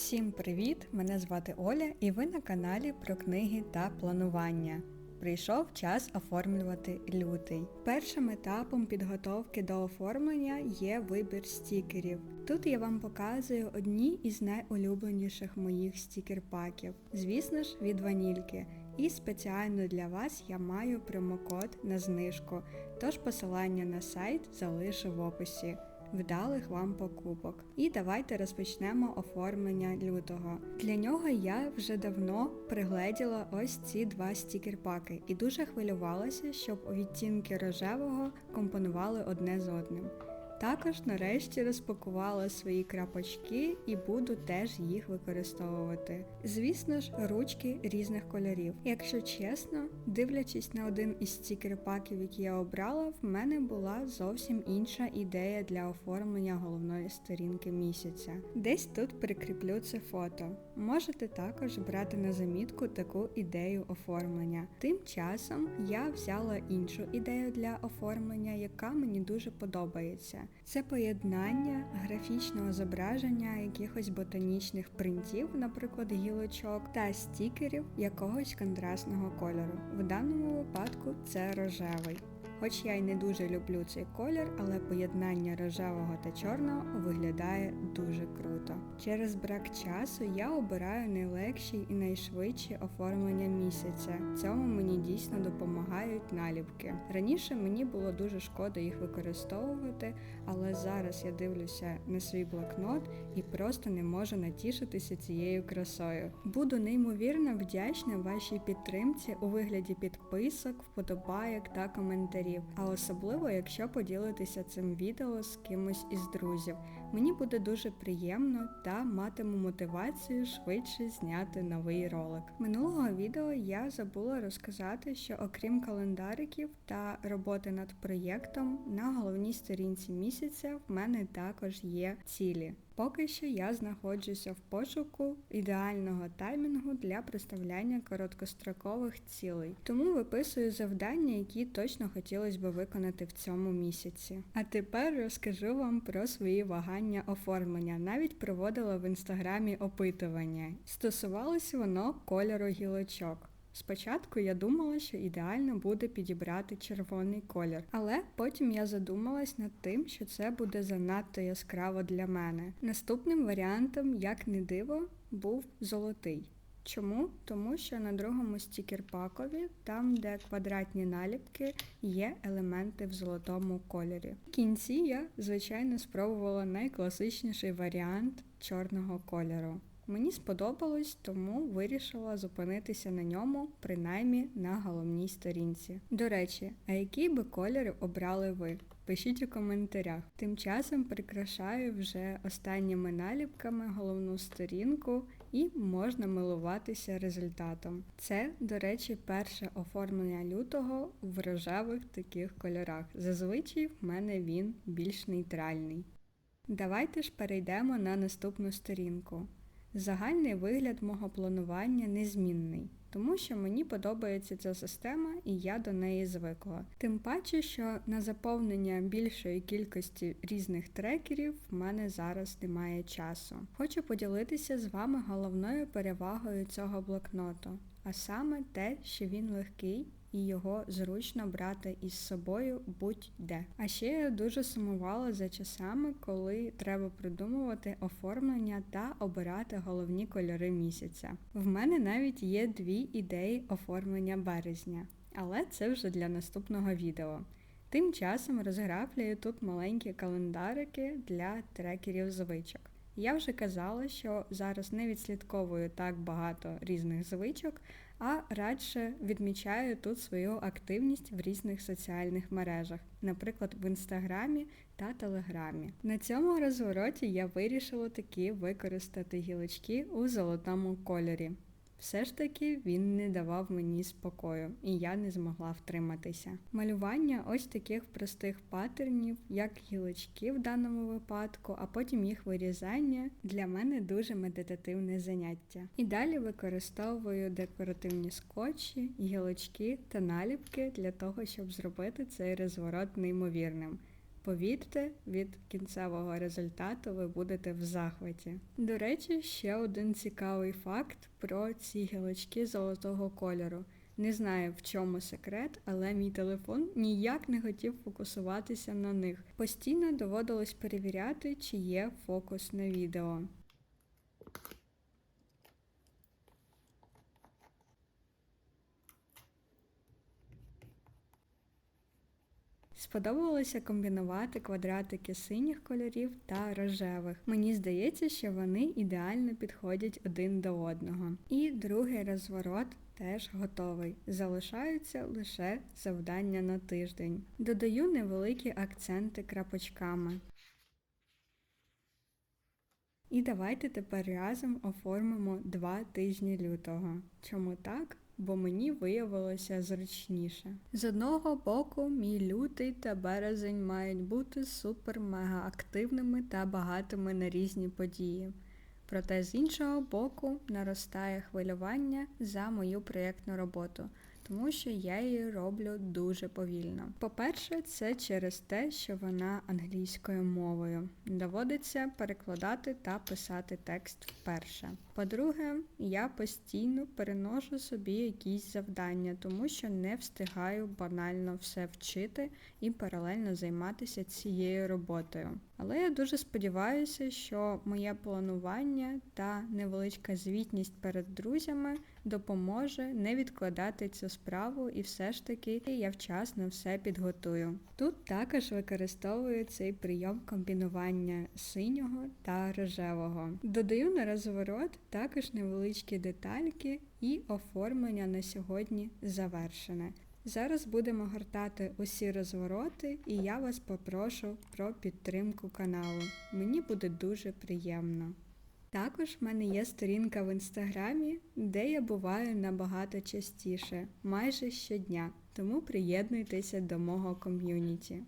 Всім привіт! Мене звати Оля, і ви на каналі про книги та планування. Прийшов час оформлювати лютий. Першим етапом підготовки до оформлення є вибір стікерів. Тут я вам показую одні із найулюбленіших моїх стікер-паків. Звісно ж, від ванільки. І спеціально для вас я маю промокод на знижку, тож посилання на сайт залишу в описі. Вдалих вам покупок. І давайте розпочнемо оформлення лютого. Для нього я вже давно пригледіла ось ці два стікер-паки і дуже хвилювалася, щоб відтінки рожевого компонували одне з одним. Також нарешті розпакувала свої крапочки і буду теж їх використовувати. Звісно ж, ручки різних кольорів. Якщо чесно, дивлячись на один із стікер-паків, які я обрала, в мене була зовсім інша ідея для оформлення головної сторінки місяця. Десь тут прикріплю це фото. Можете також брати на замітку таку ідею оформлення. Тим часом я взяла іншу ідею для оформлення, яка мені дуже подобається. Це поєднання графічного зображення якихось ботанічних принтів, наприклад, гілочок, та стікерів якогось контрастного кольору. В даному випадку це рожевий. Хоч я й не дуже люблю цей колір, але поєднання рожевого та чорного виглядає дуже круто. Через брак часу я обираю найлегші і найшвидші оформлення місяця. Цьому мені дійсно допомагають наліпки. Раніше мені було дуже шкода їх використовувати, але зараз я дивлюся на свій блокнот і просто не можу натішитися цією красою. Буду неймовірно вдячна вашій підтримці у вигляді підписок, вподобайок та коментарів, а особливо, якщо поділитеся цим відео з кимось із друзів. Мені буде дуже приємно та матиму мотивацію швидше зняти новий ролик. Минулого відео я забула розказати, що окрім календариків та роботи над проєктом, на головній сторінці місяця в мене також є цілі. Поки що я знаходжуся в пошуку ідеального таймінгу для представляння короткострокових цілей, тому виписую завдання, які точно хотілося б виконати в цьому місяці. А тепер розкажу вам про свої вагання оформлення. Навіть проводила в інстаграмі опитування. Стосувалось воно кольору гілочок. Спочатку я думала, що ідеально буде підібрати червоний колір, але потім я задумалась над тим, що це буде занадто яскраво для мене. Наступним варіантом, як не диво, був золотий. Чому? Тому що на другому стікер-пакові, там де квадратні наліпки, є елементи в золотому кольорі. В кінці я, звичайно, спробувала найкласичніший варіант чорного кольору. Мені сподобалось, тому вирішила зупинитися на ньому, принаймні на головній сторінці. До речі, а який би колір обрали ви? Пишіть у коментарях. Тим часом прикрашаю вже останніми наліпками головну сторінку і можна милуватися результатом. Це, до речі, перше оформлення лютого в рожевих таких кольорах. Зазвичай в мене він більш нейтральний. Давайте ж перейдемо на наступну сторінку. Загальний вигляд мого планування незмінний, тому що мені подобається ця система і я до неї звикла. Тим паче, що на заповнення більшої кількості різних трекерів в мене зараз немає часу. Хочу поділитися з вами головною перевагою цього блокноту, а саме те, що він легкий і його зручно брати із собою будь-де. А ще я дуже сумувала за часами, коли треба придумувати оформлення та обирати головні кольори місяця. В мене навіть є дві ідеї оформлення березня, але це вже для наступного відео. Тим часом розграфлюю тут маленькі календарики для трекерів звичок. Я вже казала, що зараз не відслідковую так багато різних звичок, а радше відмічаю тут свою активність в різних соціальних мережах, наприклад, в інстаграмі та телеграмі. На цьому розвороті я вирішила таки використати гілочки у золотому кольорі. Все ж таки він не давав мені спокою, і я не змогла втриматися. Малювання ось таких простих паттернів, як гілочки в даному випадку, а потім їх вирізання для мене дуже медитативне заняття. І далі використовую декоративні скотчі, гілочки та наліпки для того, щоб зробити цей розворот неймовірним. Повірте, від кінцевого результату ви будете в захваті. До речі, ще один цікавий факт про ці гілочки золотого кольору. Не знаю, в чому секрет, але мій телефон ніяк не хотів фокусуватися на них. Постійно доводилось перевіряти, чи є фокус на відео. Сподобалося комбінувати квадратики синіх кольорів та рожевих. Мені здається, що вони ідеально підходять один до одного. І другий розворот теж готовий. Залишаються лише завдання на тиждень. Додаю невеликі акценти крапочками. І давайте тепер разом оформимо два тижні лютого. Чому так? Бо мені виявилося зручніше. З одного боку, мій лютий та березень мають бути супер-мега активними та багатими на різні події. Проте з іншого боку наростає хвилювання за мою проєктну роботу, тому що я її роблю дуже повільно. По-перше, це через те, що вона англійською мовою. Доводиться перекладати та писати текст вперше. По-друге, я постійно переношу собі якісь завдання, тому що не встигаю банально все вчити і паралельно займатися цією роботою. Але я дуже сподіваюся, що моє планування та невеличка звітність перед друзями допоможе не відкладати цю справу, і все ж таки я вчасно все підготую. Тут також використовую цей прийом комбінування синього та рожевого. Додаю на розворот також невеличкі детальки і оформлення на сьогодні завершене. Зараз будемо гортати усі розвороти, і я вас попрошу про підтримку каналу. Мені буде дуже приємно. Також в мене є сторінка в інстаграмі, де я буваю набагато частіше, майже щодня, тому приєднуйтеся до мого ком'юніті.